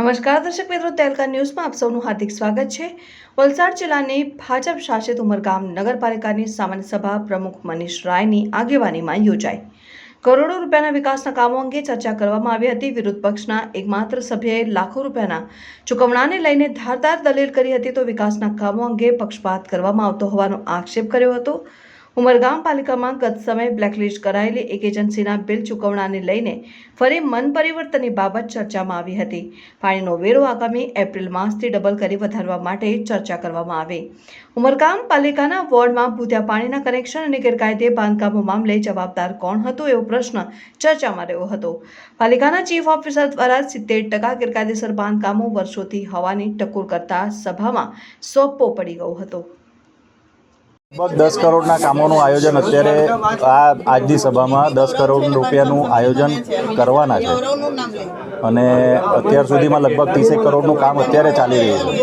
નમસ્કાર, દર્શક મિત્રો, તેલકા ન્યૂઝમાં આપ સૌનું હાર્દિક સ્વાગત છે. વલસાડ જિલ્લાની ભાજપ શાસિત ઉમરગામ નગરપાલિકાની સામાન્ય સભા પ્રમુખ મનીષ રાયની આગેવાનીમાં યોજાઈ. કરોડો રૂપિયાના વિકાસના કામો અંગે ચર્ચા કરવામાં આવી હતી. વિરોધ પક્ષના એકમાત્ર સભ્યએ લાખો રૂપિયાના ચૂકવણાને લઈને ધારદાર દલીલ કરી હતી. તો વિકાસના કામો અંગે પક્ષપાત કરવામાં આવતો હોવાનો આક્ષેપ કર્યો હતો. ઉમરગામ પાલિકામાં ગત સમયે બ્લેકલિસ્ટ કરાયેલી એક એજન્સીના બિલ ચૂકવણાને લઈને ફરી મન પરિવર્તનની બાબત ચર્ચામાં આવી હતી. પાણીનો વેરો આગામી એપ્રિલ માસથી ડબલ કરી વધારવા માટે ચર્ચા કરવામાં આવી. ઉમરગામ પાલિકાના વોર્ડમાં ભૂત્યા પાણીના કનેક્શન અને ગેરકાયદે બાંધકામો મામલે જવાબદાર કોણ હતો એવો પ્રશ્ન ચર્ચામાં રહ્યો હતો. પાલિકાના ચીફ ઓફિસર દ્વારા સિત્તેર ટકા ગેરકાયદેસર બાંધકામો વર્ષોથી હોવાની ટકોર કરતા સભામાં સોંપવો પડી ગયો હતો. લગભગ દસ કરોડના કામોનું આયોજન અત્યારે આ આજની સભામાં દસ કરોડ રૂપિયાનું આયોજન કરવાના છે. અને અત્યાર સુધીમાં લગભગ ત્રીસેક કરોડનું કામ અત્યારે ચાલી રહ્યું છે.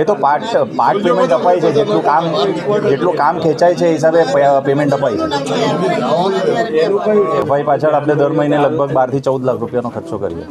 એ તો પાર્ટ પાર્ટ પેમેન્ટ અપાય છે, જેટલું કામ જેટલું કામ ખેંચાય છે એ હિસાબે પેમેન્ટ અપાય છે. ભાઈ પાછળ આપણે દર મહિને લગભગ બારથી ચૌદ લાખ રૂપિયાનો ખર્ચો કરીએ.